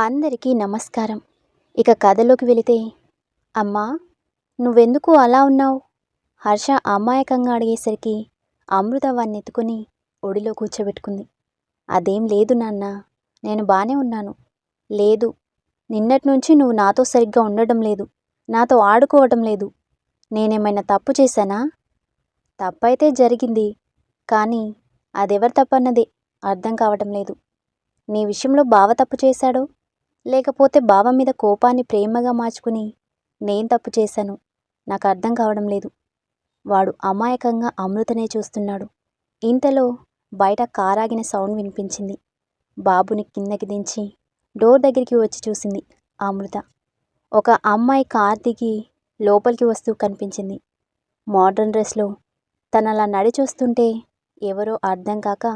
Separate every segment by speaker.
Speaker 1: అందరికీ నమస్కారం. ఇక కథలోకి వెళితే అమ్మా నువ్వెందుకు అలా ఉన్నావు? హర్ష అమాయకంగా అడిగేసరికి అమృత వాన్ని ఎత్తుకొని ఒడిలో కూర్చోబెట్టుకుంది. అదేం లేదు నాన్న నేను బాగానే ఉన్నాను. లేదు నిన్నటి నుంచి నువ్వు నాతో సరిగ్గా ఉండడం లేదు నాతో ఆడుకోవటం లేదు. నేనేమైనా తప్పు చేశానా? తప్పైతే జరిగింది కానీ అదెవరి తప్పన్నదే అర్థం కావటం లేదు. నీ విషయంలో బావ తప్పు చేశాడో లేకపోతే బావ మీద కోపాన్ని ప్రేమగా మార్చుకుని నేను తప్పు చేశాను. నాకు అర్థం కావడం లేదు. వాడు అమాయకంగా అమృతనే చూస్తున్నాడు. ఇంతలో బయట కారాగిన సౌండ్ వినిపించింది. బాబుని కిందకి దించి డోర్ దగ్గరికి వచ్చి చూసింది అమృత. ఒక అమ్మాయి కార్ దిగి లోపలికి వస్తూ కనిపించింది. మోడ్రన్ డ్రెస్లో తనలా నడిచొస్తుంటే నడి చూస్తుంటే ఎవరో అర్థం కాక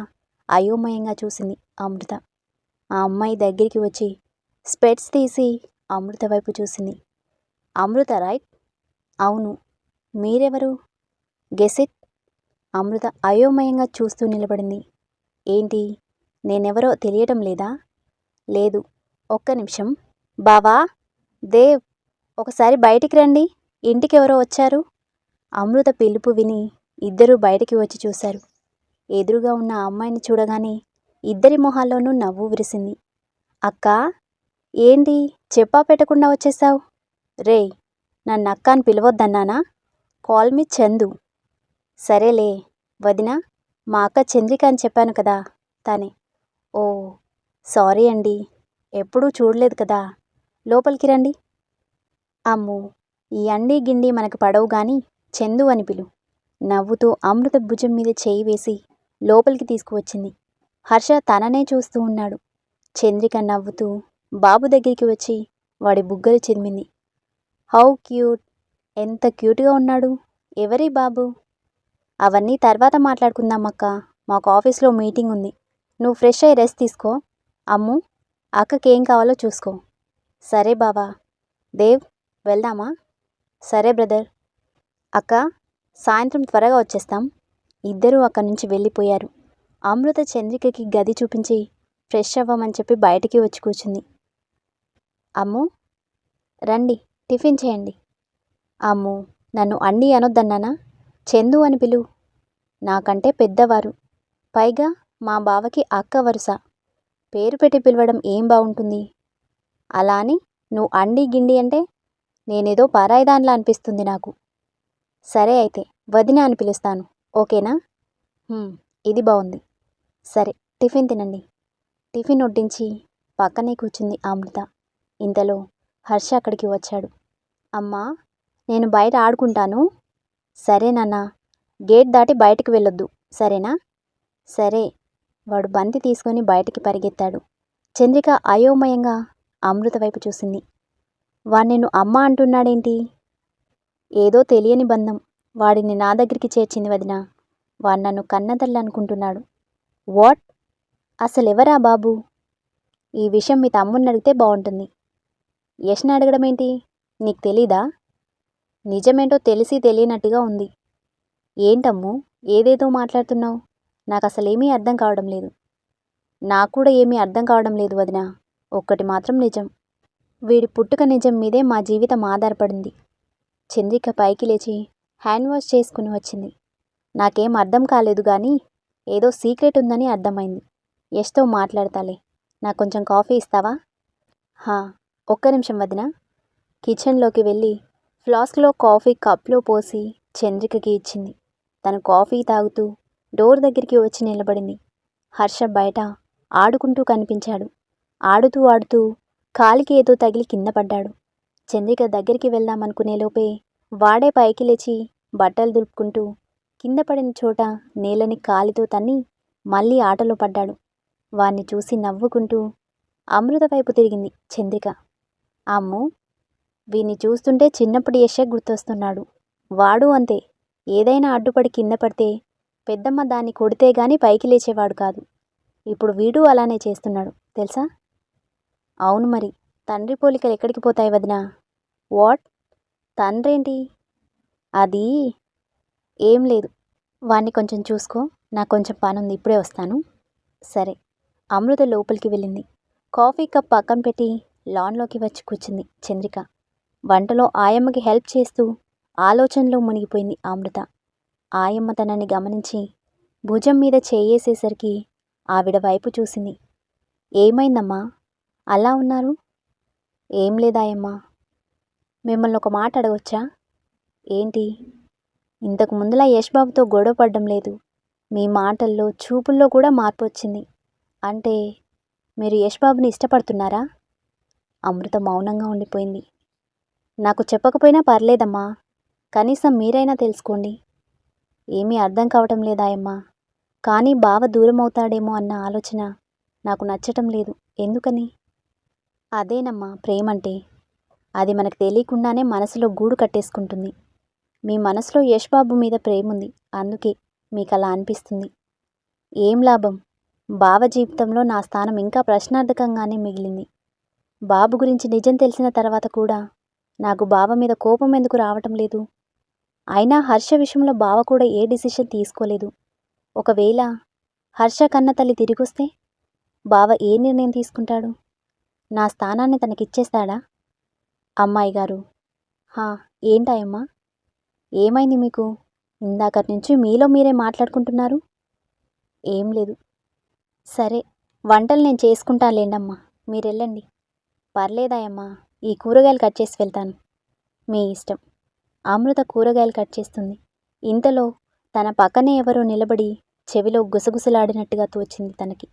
Speaker 1: అయోమయంగా చూసింది అమృత. ఆ అమ్మాయి దగ్గరికి వచ్చి స్పెట్స్ తీసి అమృత వైపు చూసింది. అమృత రైట్? అవును. మీరెవరు? గెసిట్ అమృత అయోమయంగా చూస్తూ నిలబడింది. ఏంటి? నేనెవరో తెలియటం లేదా? లేదు. ఒక్క నిమిషం. బావా? దేవ్ ఒకసారి బయటికి రండి. ఇంటికి ఎవరో వచ్చారు? అమృత పిలుపు విని ఇద్దరూ బయటికి వచ్చి చూశారు. ఎదురుగా ఉన్న అమ్మాయిని చూడగానే ఇద్దరి మొహాల్లోనూ నవ్వు విరిసింది. అక్క? ఏంటి చెప్పా పెట్టకుండా వచ్చేసావు రే నన్ను అక్క అని పిలవద్దన్నానా? Call me Chandu. సరేలే వదిన మా అక్క చంద్రిక అని చెప్పాను కదా తనే. ఓ సారీ అండి ఎప్పుడూ చూడలేదు కదా. లోపలికి రండి. అమ్ము ఈ అండి గిండి మనకు పడవు గాని చందు అని పిలు. నవ్వుతూ అమృత భుజం మీద చేయి వేసి లోపలికి తీసుకువచ్చింది. హర్ష తననే చూస్తూ ఉన్నాడు. చంద్రిక నవ్వుతూ బాబు దగ్గరికి వచ్చి వాడి బుగ్గలు చిరిమింది. How cute! ఎంత క్యూట్గా ఉన్నాడు! ఎవరి బాబు? అవన్నీ తర్వాత మాట్లాడుకుందాం అక్క మాకు ఆఫీస్లో మీటింగ్ ఉంది. నువ్వు ఫ్రెష్ అయ్యి రెస్ట్ తీసుకో. అమ్ము అక్కకి ఏం కావాలో చూసుకో. సరే బావా. దేవ్ వెళ్దామా? సరే బ్రదర్. అక్క సాయంత్రం త్వరగా వచ్చేస్తాం. ఇద్దరూ అక్కడి నుంచి వెళ్ళిపోయారు. అమృత చంద్రికకి గది చూపించి ఫ్రెష్ అవ్వమని చెప్పి బయటికి వచ్చి కూర్చుంది. అమ్ము రండి టిఫిన్ చేయండి. అమ్ము నన్ను అండి అనొద్దన్నానా? చందు అని పిలు. నాకంటే పెద్దవారు. పైగా మా బావకి అక్క వరుస. పేరు పెట్టి పిలవడం ఏం బాగుంటుంది అలా అని నువ్వు అండి గిండి అంటే నేనేదో పారాయిదానిలా అనిపిస్తుంది నాకు. సరే అయితే వదిన అని పిలుస్తాను. ఓకేనా? ఇది బాగుంది సరే టిఫిన్ తినండి. టిఫిన్ వడ్డించి పక్కనే కూర్చుంది అమృత. ఇంతలో హర్ష అక్కడికి వచ్చాడు. అమ్మా నేను బయట ఆడుకుంటాను. సరే నాన్న గేట్ దాటి బయటకు వెళ్ళొద్దు. సరేనా? సరే వాడు బంతి తీసుకొని బయటికి పరిగెత్తాడు. చంద్రిక అయోమయంగా అమృత వైపు చూసింది. వాడు నిన్ను అమ్మ అంటున్నాడేంటి? ఏదో తెలియని బంధం. వాడిని నా దగ్గరికి చేర్చింది వదిన. వాడు నన్ను కన్నతల్లి అనుకుంటున్నాడు. వాట్? అసలు ఎవరా బాబు? ఈ విషయం మీ తమ్ముడిని అడిగితే బాగుంటుంది. యష్ని అడగడం ఏంటి? నీకు తెలీదా? నిజమేంటో తెలిసి తెలియనట్టుగా ఉంది. ఏంటమ్ము? ఏదేదో మాట్లాడుతున్నావు? నాకు అసలేమీ అర్థం కావడం లేదు. నాకు కూడా ఏమీ అర్థం కావడం లేదు వదిన. ఒక్కటి మాత్రం నిజం. వీడి పుట్టుక నిజం మీదే మా జీవితం ఆధారపడింది. చంద్రిక పైకి లేచి హ్యాండ్ వాష్ చేసుకుని వచ్చింది. నాకేం అర్థం కాలేదు కానీ ఏదో సీక్రెట్ ఉందని అర్థమైంది. యష్తో మాట్లాడతాలే. నాకు కొంచెం కాఫీ ఇస్తావా? హా ఒక్క నిమిషం వదిన. కిచెన్లోకి వెళ్ళి ఫ్లాస్క్లో కాఫీ కప్లో పోసి చంద్రికకి ఇచ్చింది. తను కాఫీ తాగుతూ డోర్ దగ్గరికి వచ్చి నిలబడింది. హర్ష బయట ఆడుకుంటూ కనిపించాడు. ఆడుతూ ఆడుతూ కాలికి ఏదో తగిలి కింద పడ్డాడు. చంద్రిక దగ్గరికి వెళ్దామనుకునే లోపే వాడే పైకి లేచి బట్టలు దులుపుకుంటూ కింద పడిన చోట నేలని కాలితో తన్ని మళ్ళీ ఆటలో పడ్డాడు. వాణ్ణి చూసి నవ్వుకుంటూ అమృత వైపు తిరిగింది చంద్రిక. అమ్ము వీని చూస్తుంటే చిన్నప్పటి యశ గుర్తొస్తున్నాడు. వాడు అంతే. ఏదైనా అడ్డుపడి కింద పడితే పెద్దమ్మ దాన్ని కొడితే గాని పైకి లేచేవాడు కాదు. ఇప్పుడు వీడు అలానే చేస్తున్నాడు. తెలుసా? అవును మరి. తండ్రి పోలికలు ఎక్కడికి పోతాయి వదినా? వాట్? తండ్రేంటి? అది ఏం లేదు. వాణ్ణి కొంచెం చూసుకో. నాకు కొంచెం పని ఉంది ఇప్పుడే వస్తాను. సరే. అమృత లోపలికి వెళ్ళింది. కాఫీ కప్ పక్కన పెట్టి లాన్లోకి వచ్చి కూర్చుంది చంద్రిక. వంటలో ఆయమ్మకి హెల్ప్ చేస్తూ ఆలోచనలో మునిగిపోయింది అమృత. ఆయమ్మ తనని గమనించి భుజం మీద చేయేసేసరికి ఆవిడ వైపు చూసింది. ఏమైందమ్మా? అలా ఉన్నారు? ఏం లేదాయమ్మా? మిమ్మల్ని ఒక మాట అడగొచ్చా? ఏంటి? ఇంతకు ముందులా యష్ బాబుతో గొడవ పడడం లేదు. మీ మాటల్లో చూపుల్లో కూడా మార్పు వచ్చింది. అంటే మీరు యష్ బాబుని ఇష్టపడుతున్నారా? అమృత మౌనంగా ఉండిపోయింది. నాకు చెప్పకపోయినా పర్లేదమ్మా. కనీసం మీరైనా తెలుసుకోండి. ఏమీ అర్థం కావటం లేదాయమ్మా కానీ బావ దూరం అవుతాడేమో అన్న ఆలోచన నాకు నచ్చటం లేదు. ఎందుకని? అదేనమ్మా ప్రేమంటే. అది మనకు తెలియకుండానే మనసులో గూడు కట్టేసుకుంటుంది. మీ మనసులో యష్ బాబు మీద ప్రేమ ఉంది అందుకే మీకు అలా అనిపిస్తుంది. ఏం లాభం? బావ జీవితంలో నా స్థానం ఇంకా ప్రశ్నార్థకంగానే మిగిలింది. బాబు గురించి నిజం తెలిసిన తర్వాత కూడా నాకు బావ మీద కోపం ఎందుకు రావటం లేదు. అయినా హర్ష విషయంలో బావ కూడా ఏ డిసిషన్ తీసుకోలేదు. ఒకవేళ హర్ష కన్న తల్లి తిరిగొస్తే బావ ఏ నిర్ణయం తీసుకుంటాడు? నా స్థానాన్ని తనకిచ్చేస్తాడా? అమ్మాయి గారు హా ఏంటాయమ్మా? ఏమైంది మీకు? ఇందాకటి నుంచి మీలో మీరే మాట్లాడుకుంటున్నారు? ఏం లేదు. సరే వంటలు నేను చేసుకుంటాలేండమ్మా మీరు వెళ్ళండి పర్లేదాయమ్మా ఈ కూరగాయలు కట్ చేసి వెళ్తాను. మీ ఇష్టం. అమృత కూరగాయలు కట్ చేస్తుంది. ఇంతలో తన పక్కనే ఎవరో నిలబడి చెవిలో గుసగుసలాడినట్టుగా తోచింది తనకి.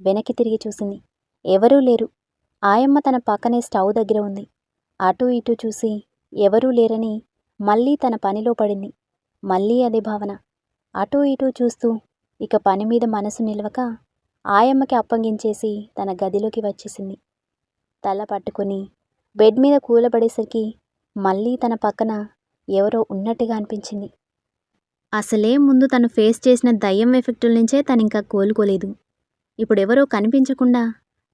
Speaker 1: వెనక్కి తిరిగి చూసింది. ఎవరూ లేరు. ఆయమ్మ తన పక్కనే స్టవ్ దగ్గర ఉంది. అటూ ఇటూ చూసి ఎవరూ లేరని మళ్ళీ తన పనిలో పడింది. మళ్ళీ అదే భావన. అటూ ఇటూ చూస్తూ ఇక పని మీద మనసు నిలవక ఆయమ్మకి అప్పగించేసి తన గదిలోకి వచ్చేసింది. తల పట్టుకొని బెడ్ మీద కూలబడేసరికి మళ్ళీ తన పక్కన ఎవరో ఉన్నట్టుగా అనిపించింది. అసలే ముందు తను ఫేస్ చేసిన దయ్యం ఎఫెక్టుల నుంచే తను ఇంకా కోలుకోలేదు. ఇప్పుడెవరో కనిపించకుండా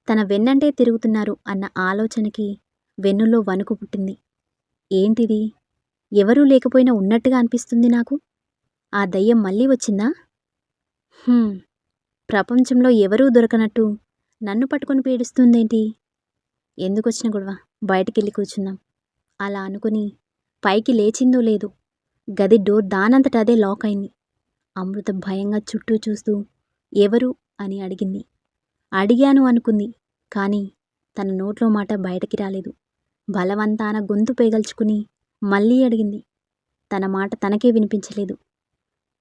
Speaker 1: తన వెన్నంటే తిరుగుతున్నారు అన్న ఆలోచనకి వెన్నులో వణుకు పుట్టింది. ఏంటిది? ఎవరూ లేకపోయినా ఉన్నట్టుగా అనిపిస్తుంది నాకు. ఆ దయ్యం మళ్ళీ వచ్చిందా? ప్రపంచంలో ఎవరూ దొరకనట్టు నన్ను పట్టుకొని పీడిస్తుందేంటి? ఎందుకు వచ్చిన గొడవ? బయటికెళ్ళి కూర్చుందాం. అలా అనుకుని పైకి లేచిందో లేదు గది డోర్ దానంతట అదే లాక్ అయింది. అమృత భయంగా చుట్టూ చూస్తూ ఎవరు? అని అడిగింది. అడిగాను అనుకుంది కానీ తన నోట్లో మాట బయటకి రాలేదు. బలవంతాన గొంతు పేగల్చుకుని మళ్ళీ అడిగింది. తన మాట తనకే వినిపించలేదు.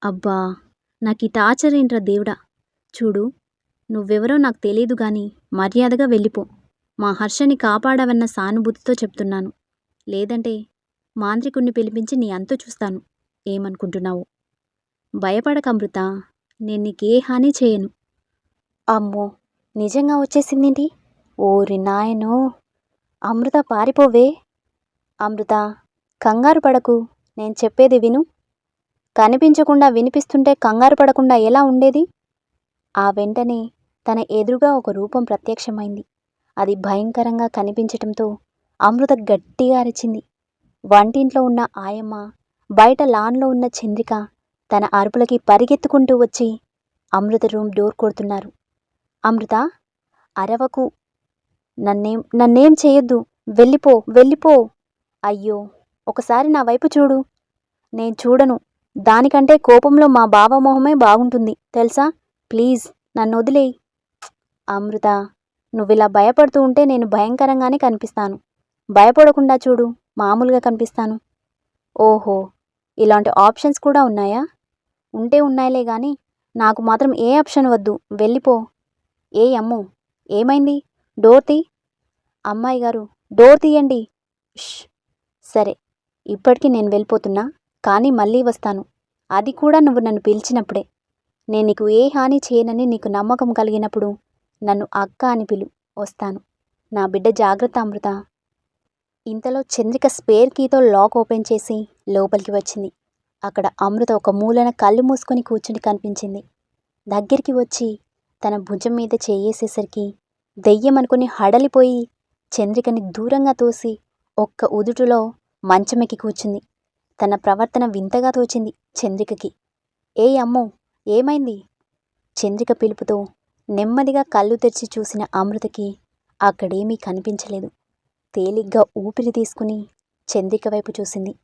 Speaker 1: అబ్బా నాకు ఈ టార్చర్ ఏంట్రా దేవుడా? చూడు నువ్వెవరో నాకు తెలియదు గాని మర్యాదగా వెళ్ళిపో. మా హర్షని కాపాడవన్న సానుభూతితో చెప్తున్నాను. లేదంటే మాంత్రికుణ్ణి పిలిపించి నీ అంతు చూస్తాను. ఏమనుకుంటున్నావు? భయపడక అమృత. నేను నీకే హాని చేయను. అమ్మో! నిజంగా వచ్చేసిందేంటి? ఓరి నాయనో! అమృత పారిపోవే. అమృత కంగారు పడకు. నేను చెప్పేది విను. కనిపించకుండా వినిపిస్తుంటే కంగారు పడకుండా ఎలా ఉండేది? ఆ వెంటనే తన ఎదురుగా ఒక రూపం ప్రత్యక్షమైంది. అది భయంకరంగా కనిపించటంతో అమృత గట్టిగా అరిచింది. వంటింట్లో ఉన్న ఆయమ్మ బయట లాన్లో ఉన్న చంద్రిక తన అరుపులకి పరిగెత్తుకుంటూ వచ్చి అమృత రూమ్ డోర్ కొడుతున్నారు. అమృత అరవకు నన్నేం నన్నేం చేయొద్దు వెళ్ళిపో వెళ్ళిపో. అయ్యో ఒకసారి నా వైపు చూడు. నేను చూడను. దానికంటే కోపంలో మా బావ మొహమే బాగుంటుంది తెలుసా? ప్లీజ్ నన్ను వదిలేయి. అమృత నువ్విలా భయపడుతూ ఉంటే నేను భయంకరంగానే కనిపిస్తాను. భయపడకుండా చూడు మామూలుగా కనిపిస్తాను. ఓహో ఇలాంటి ఆప్షన్స్ కూడా ఉన్నాయా? ఉంటే ఉన్నాయిలే గాని నాకు మాత్రం ఏ ఆప్షన్ వద్దు. వెళ్ళిపో. ఏ అమ్ము ఏమైంది? డోర్ తీ. అమ్మాయి గారు డోర్ తీయండి. ష్. సరే ఇప్పటికి నేను వెళ్ళిపోతున్నా కానీ మళ్ళీ వస్తాను. అది కూడా నువ్వు నన్ను పిలిచినప్పుడే. నేను నీకు ఏ హాని చేయనని నీకు నమ్మకం కలిగినప్పుడు నన్ను అక్క అని పిలు వస్తాను. నా బిడ్డ జాగ్రత్త అమృత. ఇంతలో చంద్రిక స్పేర్ కీతో లాక్ ఓపెన్ చేసి లోపలికి వచ్చింది. అక్కడ అమృత ఒక మూలన కళ్ళు మూసుకొని కూర్చుని కనిపించింది. దగ్గరికి వచ్చి తన భుజం మీద చేయేసేసరికి దెయ్యం అనుకుని హడలిపోయి చంద్రికని దూరంగా తోసి ఒక్క ఉదుటులో మంచమెక్కి కూర్చుంది. తన ప్రవర్తన వింతగా తోచింది చంద్రికకి. ఏ అమ్మో ఏమైంది? చంద్రిక పిలుపుతో నెమ్మదిగా కళ్ళు తెరిచి చూసిన అమృతకి అక్కడేమీ కనిపించలేదు. తేలిగ్గా ఊపిరి తీసుకుని చంద్రిక వైపు చూసింది.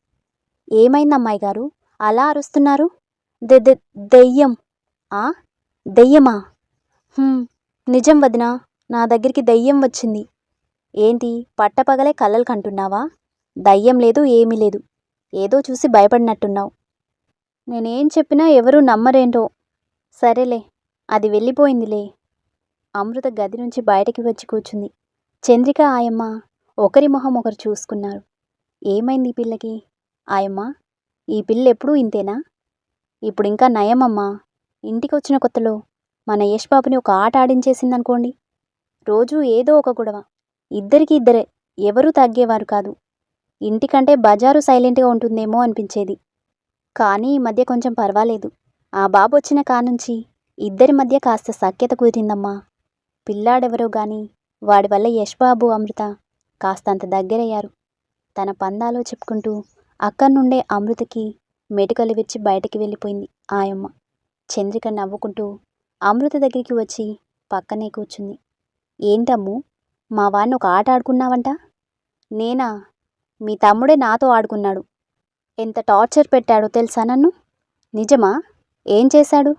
Speaker 1: ఏమైంది అమ్మాయి గారు? అలా అరుస్తున్నారు? దెయ్యం. ఆ? దెయ్యమా? నిజం వదినా నా దగ్గరికి దెయ్యం వచ్చింది. ఏంటి పట్టపగలే కళ్ళలు కంటున్నావా? దయ్యం లేదు ఏమీ లేదు. ఏదో చూసి భయపడినట్టున్నావు. నేనేం చెప్పినా ఎవరూ నమ్మరేంటో. సరేలే అది వెళ్ళిపోయిందిలే. అమృత గది నుంచి బయటకి వచ్చి కూర్చుంది. చంద్రిక ఆయమ్మ ఒకరి మొహం ఒకరు చూసుకున్నారు. ఏమైంది ఈ పిల్లకి? ఆయమ్మ ఈ పిల్ల ఎప్పుడూ ఇంతేనా? ఇప్పుడు ఇంకా నయమమ్మా. ఇంటికి వచ్చిన కొత్తలో మన యష్ బాబుని ఒక ఆట ఆడించేసిందనుకోండి. రోజూ ఏదో ఒక గొడవ. ఇద్దరికి ఇద్దరే. ఎవరూ తగ్గేవారు కాదు. ఇంటికంటే బజారు సైలెంట్గా ఉంటుందేమో అనిపించేది. కానీ ఈ మధ్య కొంచెం పర్వాలేదు. ఆ బాబు వచ్చిన కానుంచి ఇద్దరి మధ్య కాస్త సఖ్యత కుదిరిందమ్మా. పిల్లాడెవరో గాని వాడి వల్ల యష్ బాబు అమృత కాస్తంత దగ్గరయ్యారు. తన పందాలో చెప్పుకుంటూ అక్కడి నుండే అమృతకి మెటుకలు విరిచి బయటికి వెళ్ళిపోయింది ఆయమ్మ. చంద్రిక నవ్వుకుంటూ అమృత దగ్గరికి వచ్చి పక్కనే కూర్చుంది. ఏంటమ్ము మా వాడిని ఒక ఆట ఆడుకున్నావంట? నేనా? మీ తమ్ముడే నాతో ఆడుకున్నాడు. ఎంత టార్చర్ పెట్టాడో తెలుసా నన్ను? నిజమా? ఏం చేశాడు?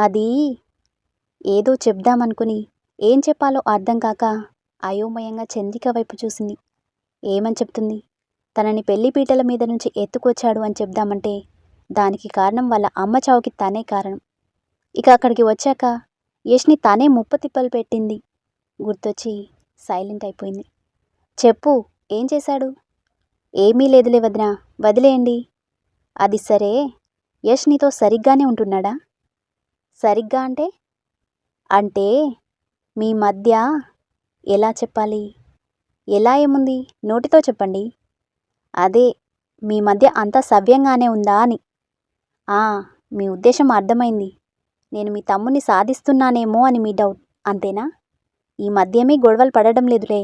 Speaker 1: అది ఏదో చెప్దామనుకుని ఏం చెప్పాలో అర్థం కాక అయోమయంగా చంద్రిక వైపు చూసింది. ఏమని చెప్తుంది? తనని పెళ్ళిపీటల మీద నుంచి ఎత్తుకొచ్చాడు అని చెప్దామంటే దానికి కారణం వాళ్ళ అమ్మ చావుకి తనే కారణం. ఇక అక్కడికి వచ్చాక యష్ని తానే ముప్ప తిప్పలు పెట్టింది. గుర్తొచ్చి సైలెంట్ అయిపోయింది. చెప్పు ఏం చేశాడు? ఏమీ లేదులే వదినా వదిలేయండి. అది సరే యష్ నీతో సరిగ్గానే ఉంటున్నాడా? సరిగ్గా అంటే? అంటే మీ మధ్య ఎలా చెప్పాలి? ఎలా ఏముంది? నోటితో చెప్పండి. అదే మీ మధ్య అంతా సవ్యంగానే ఉందా అని. ఆ మీ ఉద్దేశం అర్థమైంది. నేను మీ తమ్ముని సాధిస్తున్నానేమో అని మీ డౌట్ అంతేనా? ఈ మధ్యమే గొడవలు పడడం లేదులే.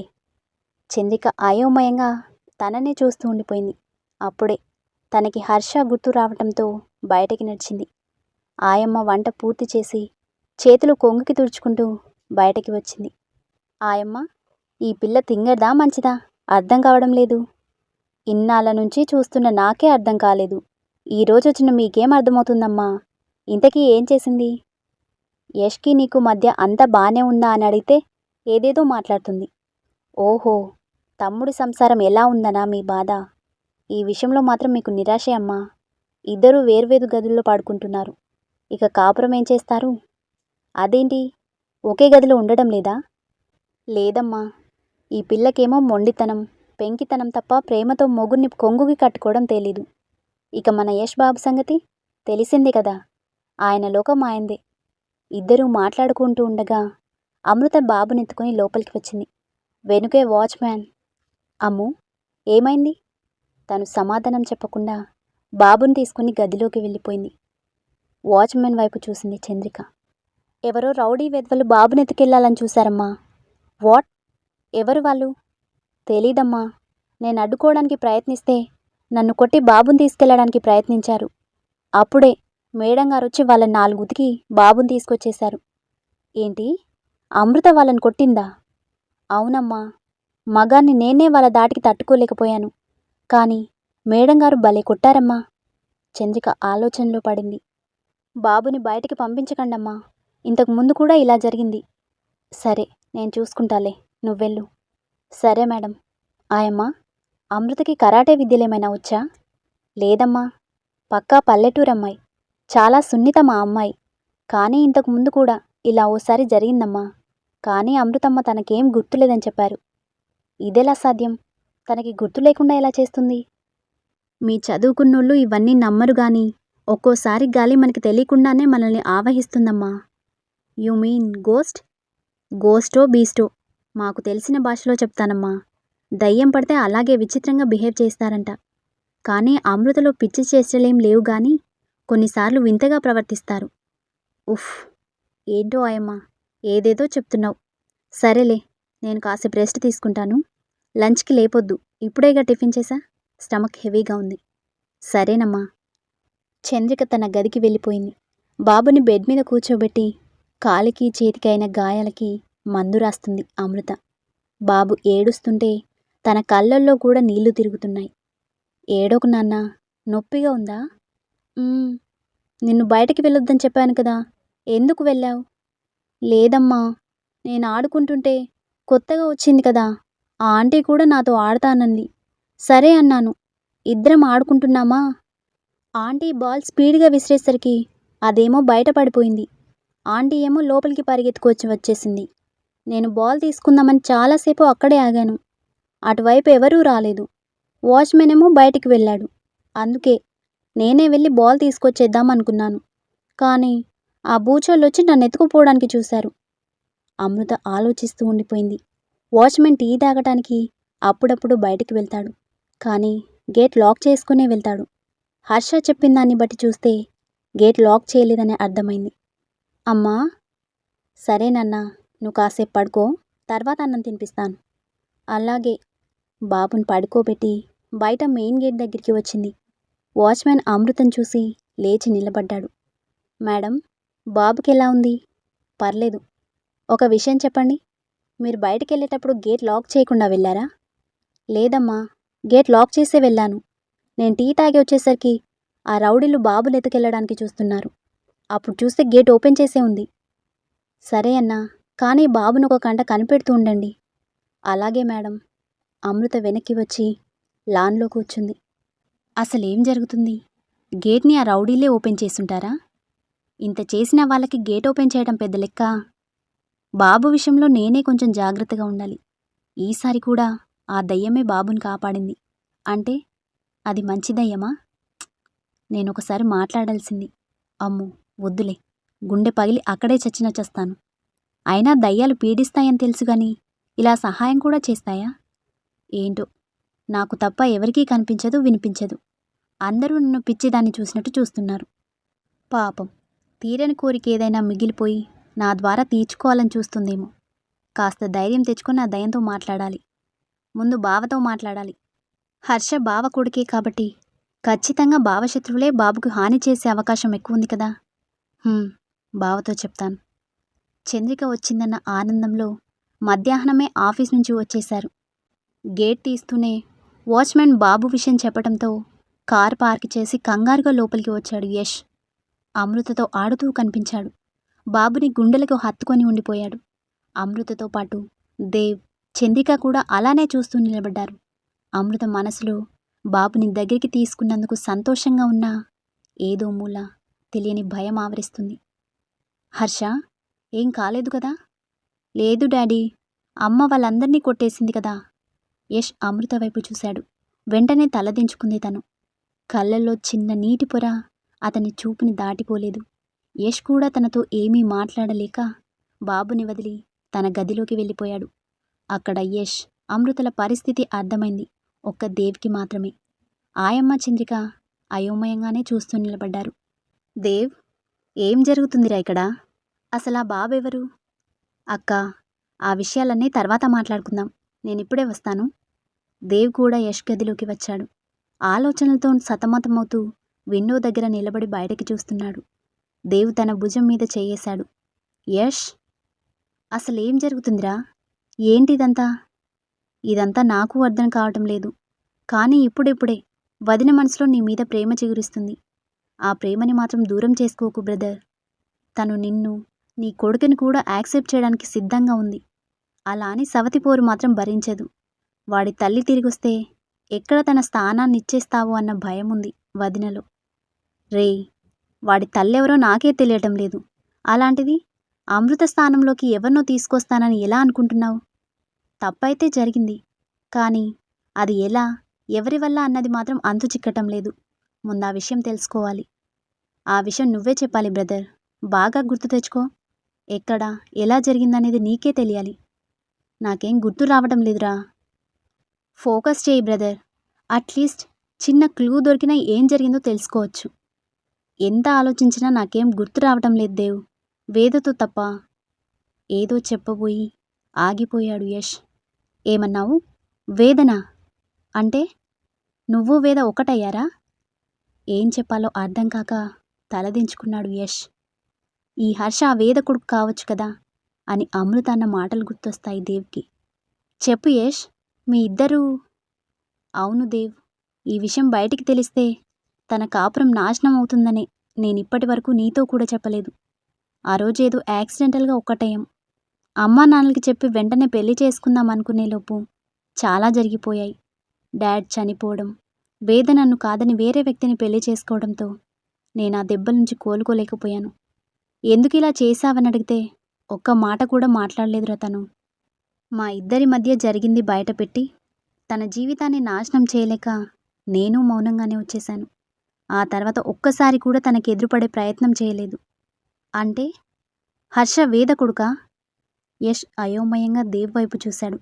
Speaker 1: చంద్రిక అయోమయంగా తననే చూస్తూ ఉండిపోయింది. అప్పుడే తనకి హర్ష గుర్తు రావటంతో బయటకి నడిచింది. ఆయమ్మ వంట పూర్తి చేసి చేతులు కొంగుకి తుడుచుకుంటూ బయటకి వచ్చింది. ఆయమ్మ ఈ పిల్ల తింగరదా మంచిదా? అర్థం కావడం లేదు. ఇన్నాళ్ళ నుంచి చూస్తున్న నాకే అర్థం కాలేదు. ఈ రోజు వచ్చిన మీకేం అర్థమవుతుందమ్మా? ఇంతకీ ఏం చేసింది? యష్కి నీకు మధ్య అంత బానే ఉందా అని అడిగితే ఏదేదో మాట్లాడుతుంది. ఓహో తమ్ముడి సంసారం ఎలా ఉందనా మీ బాధ? ఈ విషయంలో మాత్రం మీకు నిరాశే అమ్మా. ఇద్దరూ వేర్వేరు గదుల్లో పడుకుంటున్నారు. ఇక కాపురం ఏం చేస్తారు? అదేంటి? ఒకే గదిలో ఉండడం లేదా? లేదమ్మా. ఈ పిల్లకేమో మొండితనం పెంకితనం తప్ప ప్రేమతో మొగుడిని కొంగుకి కట్టుకోవడం తెలీదు. ఇక మన యష్ బాబు సంగతి? తెలిసిందే కదా. ఆయన లోకం ఆయందే ఇద్దరూ మాట్లాడుకుంటూ ఉండగా అమృత బాబునెత్తుకుని లోపలికి వచ్చింది. వెనుకే వాచ్మ్యాన్. అమ్ము! ఏమైంది? తను సమాధానం చెప్పకుండా బాబుని తీసుకుని గదిలోకి వెళ్ళిపోయింది. వాచ్మెన్ వైపు చూసింది చంద్రిక. ఎవరో రౌడీ వెధవలు బాబునెత్తుకెళ్ళాలని చూశారమ్మా. వాట్? ఎవరు వాళ్ళు? తెలీదమ్మా. నేను అడ్డుకోవడానికి ప్రయత్నిస్తే నన్ను కొట్టి బాబుని తీసుకెళ్ళడానికి ప్రయత్నించారు. అప్పుడే మేడం గారు వచ్చి వాళ్ళ నాలుగు ఉతికి బాబుని తీసుకొచ్చేశారు. ఏంటి? అమృత వాళ్ళని కొట్టిందా? అవునమ్మా. మగాన్ని నేనే వాళ్ళ దాటికి తట్టుకోలేకపోయాను. కానీ మేడం గారు భలే కొట్టారమ్మా. చంద్రిక ఆలోచనలో పడింది. బాబుని బయటికి పంపించకండమ్మా. ఇంతకు ముందు కూడా ఇలా జరిగింది. సరే నేను చూసుకుంటాలే. నువ్వెళ్ళు. సరే మేడం. ఆయమ్మా అమృతకి కరాటే విద్యలేమైనా వచ్చా? లేదమ్మా. పక్కా పల్లెటూరమ్మాయి. చాలా సున్నిత మా అమ్మాయి. కానీ ఇంతకు ముందు కూడా ఇలా ఓసారి జరిగిందమ్మా. కానీ అమృతమ్మ తనకేం గుర్తులేదని చెప్పారు. ఇదెలా సాధ్యం? తనకి గుర్తు లేకుండా ఎలా చేస్తుంది? మీ చదువుకున్నోళ్ళు ఇవన్నీ నమ్మరు గాని ఒక్కోసారి గాలి మనకి తెలియకుండానే మనల్ని ఆవహిస్తుందమ్మా. యు మీన్ గోస్ట్ గోస్టో బీస్టో? మాకు తెలిసిన భాషలో చెప్తానమ్మా. దయ్యం పడితే అలాగే విచిత్రంగా బిహేవ్ చేస్తారంట. కానీ అమృతలో పిచ్చి చేష్టలేం లేవు గాని కొన్నిసార్లు వింతగా ప్రవర్తిస్తారు. ఉఫ్! ఏంటో ఆయమ్మా ఏదేదో చెప్తున్నావు. సరేలే నేను కాసేపు రెస్ట్ తీసుకుంటాను. లంచ్కి లేపొద్దు. ఇప్పుడేగా టిఫిన్ చేసా స్టమక్ హెవీగా ఉంది. సరేనమ్మా. చంద్రిక తన గదికి వెళ్ళిపోయింది. బాబుని బెడ్ మీద కూర్చోబెట్టి కాలికి చేతికైన గాయాలకి మందు రాస్తుంది అమృత. బాబు ఏడుస్తుంటే తన కళ్ళల్లో కూడా నీళ్ళు తిరుగుతున్నాయి. ఏడోకు నాన్న నొప్పిగా ఉందా? నిన్ను బయటకి వెళ్ళొద్దని చెప్పాను కదా ఎందుకు వెళ్ళావు? లేదమ్మా నేను ఆడుకుంటుంటే కొత్తగా వచ్చింది కదా ఆ ఆంటీ కూడా నాతో ఆడతానంది. సరే అన్నాను ఇద్దరం ఆడుకుంటున్నామా? ఆంటీ బాల్ స్పీడ్గా విసిరేసరికి అదేమో బయట పడిపోయింది ఆంటీ ఏమో లోపలికి పరిగెత్తుకొచ్చి వచ్చేసింది. నేను బాల్ తీసుకుందామని చాలాసేపు అక్కడే ఆగాను. అటువైపు ఎవరూ రాలేదు. వాచ్మెన్ ఏమో బయటికి వెళ్ళాడు. అందుకే నేనే వెళ్ళి బాల్ తీసుకొచ్చేద్దాం అనుకున్నాను. కానీ ఆ బూచోళ్ళు వచ్చి నన్ను ఎత్తుకుపోవడానికి చూశారు. అమృత ఆలోచిస్తూ ఉండిపోయింది. వాచ్మెన్ టీ తాగటానికి అప్పుడప్పుడు బయటికి వెళ్తాడు. కానీ గేట్ లాక్ చేసుకునే వెళ్తాడు. హర్ష చెప్పిన దాన్ని బట్టి చూస్తే గేట్ లాక్ చేయలేదని అర్థమైంది. అమ్మా! సరేనన్నా నువ్వు కాసేపు పడుకో తర్వాత అన్నం తినిపిస్తాను. అలాగే బాబుని పడుకోబెట్టి బయట మెయిన్ గేట్ దగ్గరికి వచ్చింది. వాచ్మెన్ అమృతం చూసి లేచి నిలబడ్డాడు. మేడం బాబుకి ఎలా ఉంది? పర్లేదు. ఒక విషయం చెప్పండి. మీరు బయటకు వెళ్ళేటప్పుడు గేట్ లాక్ చేయకుండా వెళ్ళారా? లేదమ్మా గేట్ లాక్ చేసే వెళ్ళాను. నేను టీ తాగి వచ్చేసరికి ఆ రౌడీలు బాబులు ఎత్తుకెళ్ళడానికి చూస్తున్నారు. అప్పుడు చూస్తే గేట్ ఓపెన్ చేసే ఉంది. సరే అన్నా కానీ బాబును ఒక కంట కనిపెడుతూ ఉండండి. అలాగే మేడం అమృత వెనక్కి వచ్చి లాన్లో కూర్చుంది. అసలేం జరుగుతుంది? గేట్ని ఆ రౌడీలే ఓపెన్ చేసుంటారా? ఇంత చేసిన వాళ్ళకి గేట్ ఓపెన్ చేయడం పెద్ద లెక్క. బాబు విషయంలో నేనే కొంచెం జాగ్రత్తగా ఉండాలి. ఈసారి కూడా ఆ దయ్యమే బాబుని కాపాడింది. అంటే అది మంచి దయ్యమా ప్చ్! నేనొకసారి మాట్లాడాల్సింది. అమ్ము వద్దులే. గుండె పగిలి అక్కడే చచ్చిన చస్తాను. అయినా దయ్యాలు పీడిస్తాయని తెలుసు గాని ఇలా సహాయం కూడా చేస్తాయా? ఏంటో నాకు తప్ప ఎవరికీ కనిపించదు వినిపించదు. అందరూ నన్ను పిచ్చిదాన్ని చూసినట్టు చూస్తున్నారు. పాపం తీరని కోరిక ఏదైనా మిగిలిపోయి నా ద్వారా తీర్చుకోవాలని చూస్తుందేమో. కాస్త ధైర్యం తెచ్చుకొని నా దయంతో మాట్లాడాలి. ముందు బావతో మాట్లాడాలి. హర్ష బావ కొడుకే కాబట్టి ఖచ్చితంగా బావశత్రువులే బాబుకు హాని చేసే అవకాశం ఎక్కువ ఉంది కదా బావతో చెప్తాను. చంద్రిక వచ్చిందన్న ఆనందంలో మధ్యాహ్నమే ఆఫీస్ నుంచి వచ్చేశారు. గేట్ తీస్తూనే వాచ్మెన్ బాబు విషయం చెప్పడంతో కారు పార్క్ చేసి కంగారుగా లోపలికి వచ్చాడు యష్. అమృతతో ఆడుతూ కనిపించాడు. బాబుని గుండెలకు హత్తుకొని ఉండిపోయాడు. అమృతతో పాటు దేవ్ చంద్రిక కూడా అలానే చూస్తూ నిలబడ్డారు. అమృత మనసులో బాబుని దగ్గరికి తీసుకున్నందుకు సంతోషంగా ఉన్నా ఏదో మూల తెలియని భయం ఆవరిస్తుంది. హర్ష ఏం కాలేదు కదా? లేదు డాడీ అమ్మ వాళ్ళందరినీ కొట్టేసింది కదా? యష్ అమృత వైపు చూశాడు. వెంటనే తలదించుకుంది తను. కళ్ళల్లో చిన్న నీటి పొర అతని చూపుని దాటిపోలేదు. యష్ కూడా తనతో ఏమీ మాట్లాడలేక బాబుని వదిలి తన గదిలోకి వెళ్ళిపోయాడు. అక్కడ యష్ అమృతల పరిస్థితి అర్థమైంది. ఒక్క దేవ్కి మాత్రమే. ఆయమ్మ చంద్రిక అయోమయంగానే చూస్తూ నిలబడ్డారు. దేవ్ ఏం జరుగుతుందిరా ఇక్కడ? అసలు ఆ బాబెవరు అక్క ఆ విషయాలన్నీ తర్వాత మాట్లాడుకుందాం. నేనిప్పుడే వస్తాను. దేవ్ కూడా యష్ గదిలోకి వచ్చాడు. ఆలోచనలతో సతమతమవుతూ విండో దగ్గర నిలబడి బయటకి చూస్తున్నాడు. దేవ్ తన భుజం మీద చేయేశాడు. యష్ అసలేం జరుగుతుందిరా? ఏంటిదంతా? ఇదంతా నాకు అర్థం కావటం లేదు. కానీ ఇప్పుడిప్పుడే వదిన మనసులో నీ మీద ప్రేమ చిగురిస్తుంది. ఆ ప్రేమని మాత్రం దూరం చేసుకోకు బ్రదర్. తను నిన్ను నీ కొడుకుని కూడా యాక్సెప్ట్ చేయడానికి సిద్ధంగా ఉంది. అలా అని సవతి పోరు మాత్రం భరించదు. వాడి తల్లి తిరిగొస్తే ఎక్కడ తన స్థానాన్ని ఇచ్చేస్తావు అన్న భయం ఉంది వదినలో. రే వాడి తల్లెవరో నాకే తెలియటం లేదు. అలాంటిది అమృత స్థానంలోకి ఎవరినో తీసుకొస్తానని ఎలా అనుకుంటున్నావు? తప్పైతే జరిగింది. కానీ అది ఎలా ఎవరి వల్ల అన్నది మాత్రం అంతు చిక్కటం లేదు. ముందు ఆ విషయం తెలుసుకోవాలి. ఆ విషయం నువ్వే చెప్పాలి బ్రదర్. బాగా గుర్తు తెచ్చుకో. ఎక్కడ ఎలా జరిగిందనేది నీకే తెలియాలి. నాకేం గుర్తు రావటం లేదురా. ఫోకస్ చేయి బ్రదర్. అట్లీస్ట్ చిన్న క్లూ దొరికినా ఏం జరిగిందో తెలుసుకోవచ్చు. ఎంత ఆలోచించినా నాకేం గుర్తు రావటం లేదు దేవ్. వేదతో తప్ప. ఏదో చెప్పబోయి ఆగిపోయాడు యష్. ఏమన్నావు? వేదన. అంటే నువ్వు వేద ఒకటయ్యారా? ఏం చెప్పాలో అర్థం కాక తలదించుకున్నాడు యష్. ఈ హర్ష ఆ వేద కొడుకు కావచ్చు కదా? అని అమృత అన్న మాటలు గుర్తొస్తాయి దేవ్కి. చెప్పు యష్ మీ ఇద్దరూ? అవును దేవ్ ఈ విషయం బయటికి తెలిస్తే తన కాపురం నాశనం అవుతుందని నేనిప్పటి వరకు నీతో కూడా చెప్పలేదు. ఆ రోజేదో యాక్సిడెంటల్గా ఒక్కటయం అమ్మా నాన్నలకి చెప్పి వెంటనే పెళ్ళి చేసుకుందాం అనుకునేలోపు చాలా జరిగిపోయాయి. డాడ్ చనిపోవడం వేద నన్ను కాదని వేరే వ్యక్తిని పెళ్ళి చేసుకోవడంతో నేను ఆ దెబ్బల నుంచి కోలుకోలేకపోయాను. ఎందుకు ఇలా చేశావని అడిగితే ఒక్క మాట కూడా మాట్లాడలేదురా తను. మా ఇద్దరి మధ్య జరిగింది బయటపెట్టి తన జీవితాన్ని నాశనం చేయలేక నేను మౌనంగానే వచ్చేశాను. ఆ తర్వాత ఒక్కసారి కూడా తనకి ఎదురుపడే ప్రయత్నం చేయలేదు. అంటే హర్ష వేద కొడుకా యష్ అయోమయంగా దేవ్ వైపు చూశాడు.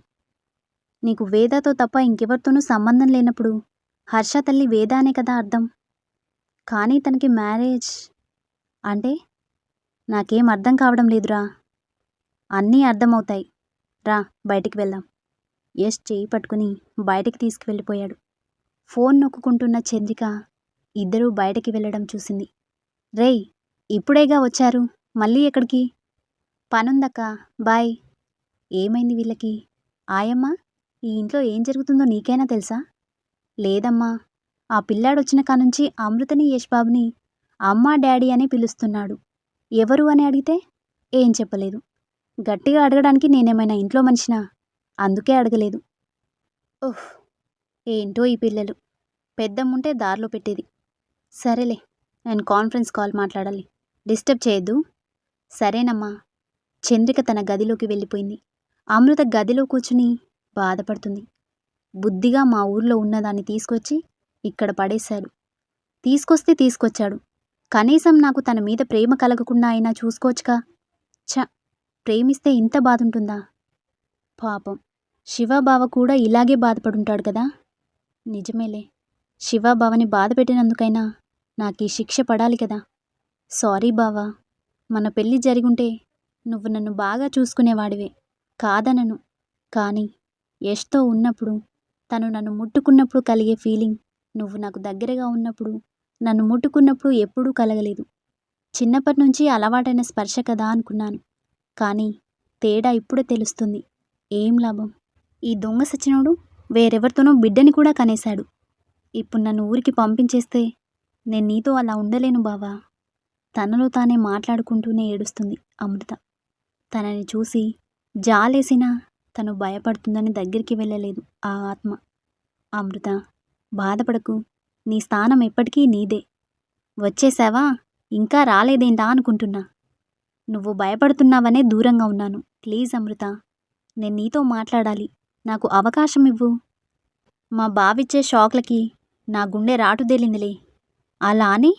Speaker 1: నీకు వేదతో తప్ప ఇంకెవరితోనూ సంబంధం లేనప్పుడు హర్ష తల్లి వేద అనే కదా అర్థం. కానీ తనకి మ్యారేజ్ అంటే నాకేం అర్థం కావడం లేదురా. అన్నీ అర్థమవుతాయి. రా బయటికి వెళ్దాం. యష్ చేయి పట్టుకుని బయటికి తీసుకువెళ్ళిపోయాడు. ఫోన్ నొక్కుకుంటున్న చంద్రిక ఇద్దరూ బయటికి వెళ్ళడం చూసింది. రేయ్ ఇప్పుడేగా వచ్చారు? మళ్ళీ ఎక్కడికి? పనుందక్క. బాయ్. ఏమైంది వీళ్ళకి? ఆయమ్మ ఈ ఇంట్లో ఏం జరుగుతుందో నీకైనా తెలుసా? లేదమ్మా. ఆ పిల్లాడు వచ్చిన కానుంచి అమృతని యశ్బాబుని అమ్మా డాడీ అని పిలుస్తున్నాడు. ఎవరు అని అడిగితే ఏం చెప్పలేదు. గట్టిగా అడగడానికి నేనేమైనా ఇంట్లో మనిషినా? అందుకే అడగలేదు. ఓహ్ ఏంటో ఈ పిల్లలు. పెద్దమ్ముంటే దారిలో పెట్టేది. సరేలే నేను కాన్ఫరెన్స్ కాల్ మాట్లాడాలి. డిస్టర్బ్ చేయొద్దు. సరేనమ్మా. చంద్రిక తన గదిలోకి వెళ్ళిపోయింది. అమృత గదిలో కూర్చుని బాధపడుతుంది. బుద్ధిగా మా ఊర్లో ఉన్నదాన్ని తీసుకొచ్చి ఇక్కడ పడేశాడు. తీసుకొస్తే తీసుకొచ్చాడు. కనీసం నాకు తన మీద ప్రేమ కలగకుండా అయినా చూసుకోవచ్చుగా. చ ప్రేమిస్తే ఇంత బాధ ఉంటుందా పాపం. శివబావ కూడా ఇలాగే బాధపడుంటాడు కదా? నిజమేలే. శివబావని బాధ పెట్టినందుకైనా నాకు ఈ శిక్ష పడాలి కదా? సారీ బావా. మన పెళ్ళి జరిగుంటే నువ్వు నన్ను బాగా చూసుకునేవాడివే. కాదనను. కానీ యష్తో ఉన్నప్పుడు తను నన్ను ముట్టుకున్నప్పుడు కలిగే ఫీలింగ్ నువ్వు నాకు దగ్గరగా ఉన్నప్పుడు నన్ను ముట్టుకున్నప్పుడు ఎప్పుడూ కలగలేదు. చిన్నప్పటి నుంచి అలవాటైన స్పర్శ కదా అనుకున్నాను. కానీ తేడా ఇప్పుడే తెలుస్తుంది. ఏం లాభం? ఈ దొంగ సచ్చినోడు వేరెవరితోనో బిడ్డని కూడా కనేశాడు. ఇప్పుడు నన్ను ఊరికి పంపించేస్తే నేను నీతో అలా ఉండలేను బావా. తనలో తానే మాట్లాడుకుంటూనే ఏడుస్తుంది అమృత. తనని చూసి జాలేసినా తను భయపడుతుందని దగ్గరికి వెళ్ళలేదు ఆ ఆత్మ. అమృత బాధపడకు. నీ స్థానం ఎప్పటికీ నీదే. వచ్చేసావా ఇంకా రాలేదేంటా అనుకుంటున్నా. నువ్వు భయపడుతున్నావనే దూరంగా ఉన్నాను. ప్లీజ్ అమృత నేను నీతో మాట్లాడాలి. నాకు అవకాశం ఇవ్వు. మా బావిచ్చే షాక్లకి నా గుండె రాటుదేలిందిలే. అలా అని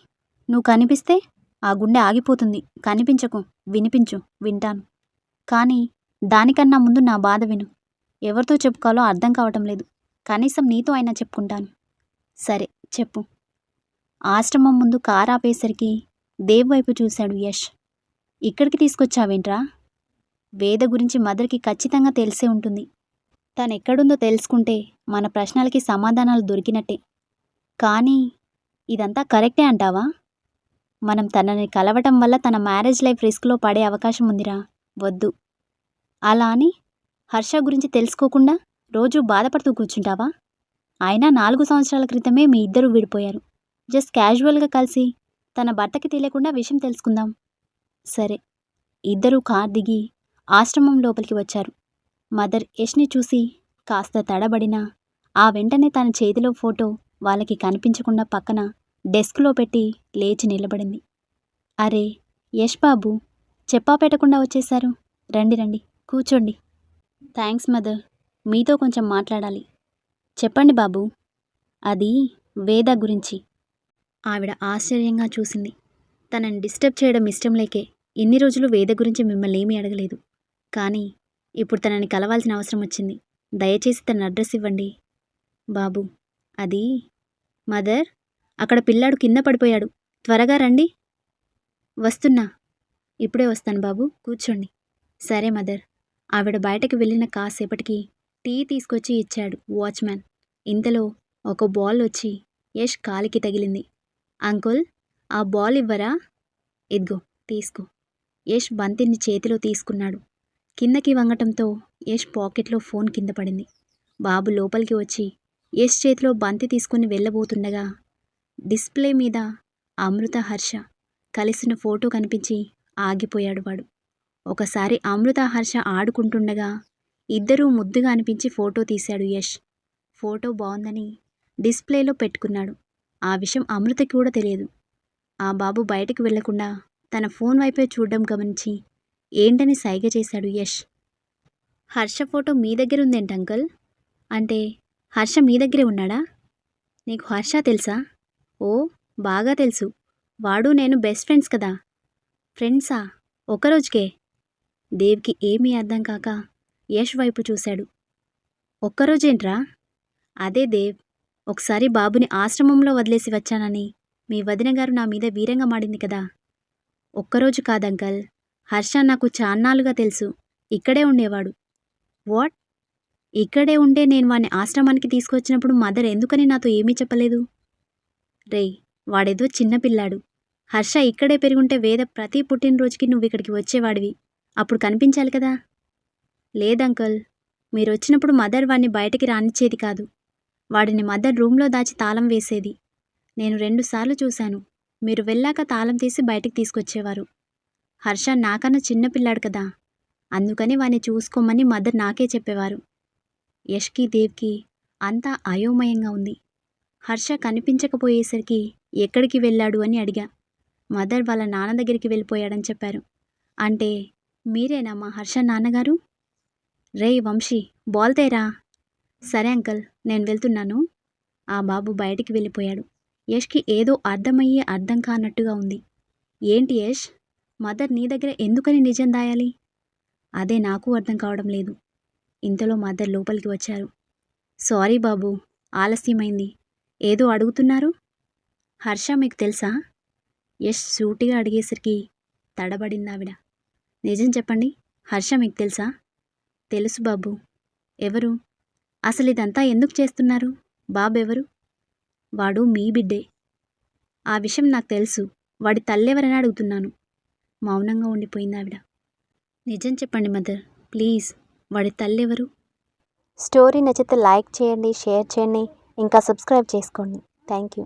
Speaker 1: నువ్వు కనిపిస్తే ఆ గుండె ఆగిపోతుంది. కనిపించకు. వినిపించు. వింటాను. కానీ దానికన్నా ముందు నా బాధ విను. ఎవరితో చెప్పుకోవాలో అర్థం కావటం లేదు. కనీసం నీతో అయినా చెప్పుకుంటాను. సరే చెప్పు. ఆశ్రమం ముందు కారు ఆపేసరికి దేవ్ వైపు చూశాడు యష్. ఇక్కడికి తీసుకొచ్చావేంట్రా? వేద గురించి మదర్కి ఖచ్చితంగా తెలిసే ఉంటుంది. తను ఎక్కడుందో తెలుసుకుంటే మన ప్రశ్నలకి సమాధానాలు దొరికినట్టే. కానీ ఇదంతా కరెక్టే అంటావా? మనం తనని కలవటం వల్ల తన మ్యారేజ్ లైఫ్ రిస్క్లో పడే అవకాశం ఉందిరా. వద్దు. అలా అని హర్ష గురించి తెలుసుకోకుండా రోజు బాధపడుతూ కూర్చుంటావా? అయినా నాలుగు సంవత్సరాల క్రితమే మీ ఇద్దరు విడిపోయారు. జస్ట్ క్యాజువల్గా కలిసి తన భర్తకి తెలియకుండా విషయం తెలుసుకుందాం. సరే. ఇద్దరూ కార్ దిగి ఆశ్రమం లోపలికి వచ్చారు. మదర్ యష్ని చూసి కాస్త తడబడినా ఆ వెంటనే తన చేతిలో ఫోటో వాళ్ళకి కనిపించకుండా పక్కన డెస్క్లో పెట్టి లేచి నిలబడింది. అరే యష్ బాబు చెప్పా పెట్టకుండా వచ్చేశారు. రండి రండి కూర్చోండి. Thanks mother. మీతో కొంచెం మాట్లాడాలి. చెప్పండి బాబు. అది వేద గురించి. ఆవిడ ఆశ్చర్యంగా చూసింది. తనని డిస్టర్బ్ చేయడం ఇష్టం లేకే ఇన్ని రోజులు వేద గురించి మిమ్మల్ని ఏమీ అడగలేదు. కానీ ఇప్పుడు తనని కలవాల్సిన అవసరం వచ్చింది. దయచేసి తన అడ్రస్ ఇవ్వండి. బాబు అది మదర్ అక్కడ పిల్లాడు కింద పడిపోయాడు. త్వరగా రండి. వస్తున్నా. ఇప్పుడే వస్తాను బాబు కూర్చోండి. సరే మదర్. ఆవిడ బయటకు వెళ్ళిన కాసేపటికి టీ తీసుకొచ్చి ఇచ్చాడు వాచ్మ్యాన్. ఇంతలో ఒక బాల్ వచ్చి యష్ కాలికి తగిలింది. అంకుల్ ఆ బాల్ ఇవ్వరా? ఇదిగో తీసుకో. యష్ బంతిని చేతిలో తీసుకున్నాడు. కిందకి వంగటంతో యష్ పాకెట్లో ఫోన్ కింద పడింది. బాబు లోపలికి వచ్చి యష్ చేతిలో బంతి తీసుకుని వెళ్ళబోతుండగా డిస్ప్లే మీద అమృత హర్ష కలిసిన ఫోటో కనిపించి ఆగిపోయాడు వాడు. ఒకసారి అమృత హర్ష ఆడుకుంటుండగా ఇద్దరూ ముద్దుగా అనిపించి ఫోటో తీశాడు యష్. ఫోటో బాగుందని డిస్ప్లేలో పెట్టుకున్నాడు. ఆ విషయం అమృతకి కూడా తెలియదు. ఆ బాబు బయటకు వెళ్ళకుండా తన ఫోన్ వైపే చూడడం గమనించి ఏంటని సైగ చేశాడు యష్. హర్ష ఫోటో మీ దగ్గర ఉందేంటి అంకల్? అంటే హర్ష మీ దగ్గరే ఉన్నాడా? నీకు హర్ష తెలుసా? ఓ బాగా తెలుసు. వాడు నేను బెస్ట్ ఫ్రెండ్స్ కదా. ఫ్రెండ్సా ఒక్కరోజుకే దేవ్కి ఏమీ అర్థం కాక యష్ వైపు చూశాడు. ఒక్కరోజేంట్రా? అదే దేవ్ ఒకసారి బాబుని ఆశ్రమంలో వదిలేసి వచ్చానని మీ వదిన గారు నా మీద వీరంగా మాడింది కదా. ఒక్కరోజు కాదంకల్ హర్ష నాకు చాన్నాళ్ళుగా తెలుసు ఇక్కడే ఉండేవాడు. వాట్? ఇక్కడే ఉండే నేను వాడిని ఆశ్రమానికి తీసుకొచ్చినప్పుడు మదర్ ఎందుకని నాతో ఏమీ చెప్పలేదు? రేయ్ వాడేదో చిన్నపిల్లాడు హర్ష ఇక్కడే పెరుగుంటే వేద ప్రతి పుట్టినరోజుకి నువ్వు ఇక్కడికి వచ్చేవాడివి. అప్పుడు కనిపించాలి కదా? లేదంకల్ మీరు వచ్చినప్పుడు మదర్ వాడిని బయటికి రానిచ్చేది కాదు. వాడిని మదర్ రూమ్లో దాచి తాళం వేసేది. నేను రెండుసార్లు చూశాను. మీరు వెళ్ళాక తాళం తీసి బయటికి తీసుకొచ్చేవారు. హర్ష నాకన్నా చిన్నపిల్లాడు కదా. అందుకని వాణ్ణి చూసుకోమని మదర్ నాకే చెప్పేవారు. యష్కి దేవ్కి అంతా అయోమయంగా ఉంది. హర్ష కనిపించకపోయేసరికి ఎక్కడికి వెళ్ళాడు అని అడిగా. మదర్ వాళ్ళ నాన్న దగ్గరికి వెళ్ళిపోయాడని చెప్పారు. అంటే మీరేనా మా హర్ష నాన్నగారు? రేయ్ వంశీ బాల్ తేరా. సరే అంకల్ నేను వెళ్తున్నాను. ఆ బాబు బయటికి వెళ్ళిపోయాడు. యష్కి ఏదో అర్థమయ్యే అర్థం కానట్టుగా ఉంది. ఏంటి యష్? మదర్ నీ దగ్గర ఎందుకని నిజం దాయాలి? అదే నాకు అర్థం కావడం లేదు. ఇంతలో మదర్ లోపలికి వచ్చారు. సారీ బాబు ఆలస్యమైంది. ఏదో అడుగుతున్నారు? హర్ష మీకు తెలుసా? యష్ సూటిగా అడిగేసరికి తడబడింది ఆవిడ నిజం చెప్పండి హర్ష మీకు తెలుసా? తెలుసు బాబు. ఎవరు? అసలు ఇదంతా ఎందుకు చేస్తున్నారు? బాబు ఎవరు వాడు మీ బిడ్డే. ఆ విషయం నాకు తెలుసు వాడి తల్లెవరని అడుగుతున్నాను. మౌనంగా ఉండిపోయింది ఆవిడ నిజం చెప్పండి మదర్ ప్లీజ్ వాడి తల్లెవరు? స్టోరీ నచ్చితే లైక్ చేయండి షేర్ చేయండి ఇంకా సబ్స్క్రైబ్ చేసుకోండి. Thank you.